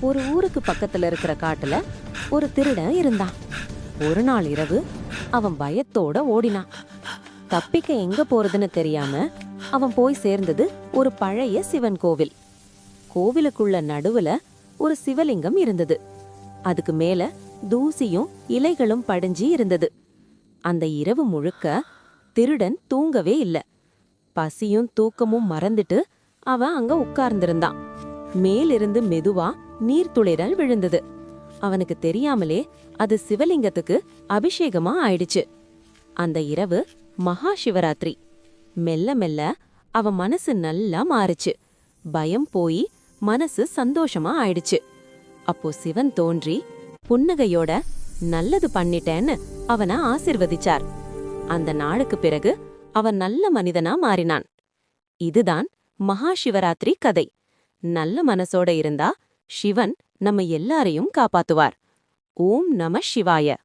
ஒரு ஊருக்கு பக்கத்துல இருக்கிற காட்டுல ஒரு திருடன் இருந்தான். ஒரு நாள் இரவு அவன் பயத்தோட ஓடினான். தப்பிக்க எங்க போறதுன்னு தெரியாம அவன் போய் சேர்ந்தது ஒரு பழைய சிவன் கோவில். கோவிலுக்குள்ள நடுவுல ஒரு சிவலிங்கம் இருந்தது. அதுக்கு மேல தூசியும் இலைகளும் படிஞ்சு இருந்தது. அந்த இரவு முழுக்க திருடன் தூங்கவே இல்ல. பசியும் தூக்கமும் மறந்துட்டு அவன் அங்க உட்கார்ந்திருந்தான். மேலிருந்து மெதுவா நீர்த்துளிரல் விழுந்தது. அவனுக்கு தெரியாமலே அது சிவலிங்கத்துக்கு அபிஷேகமா ஆயிடுச்சு. அந்த இரவு மகா சிவராத்திரி. மெல்ல மெல்ல அவன் மனசு நல்லா மாறுச்சு. பயம் போய் மனசு சந்தோஷமா ஆயிடுச்சு. அப்போ சிவன் தோன்றி புன்னகையோட நல்லது பண்ணிட்டேன்னு அவனை ஆசிர்வதிச்சார். அந்த நாளுக்கு பிறகு அவன் நல்ல மனிதனா மாறினான். இதுதான் மகா சிவராத்திரி கதை. நல்ல மனசோட இருந்தா சிவன் நம்ம எல்லாரையும் காப்பாத்துவார். ஓம் நம சிவாய.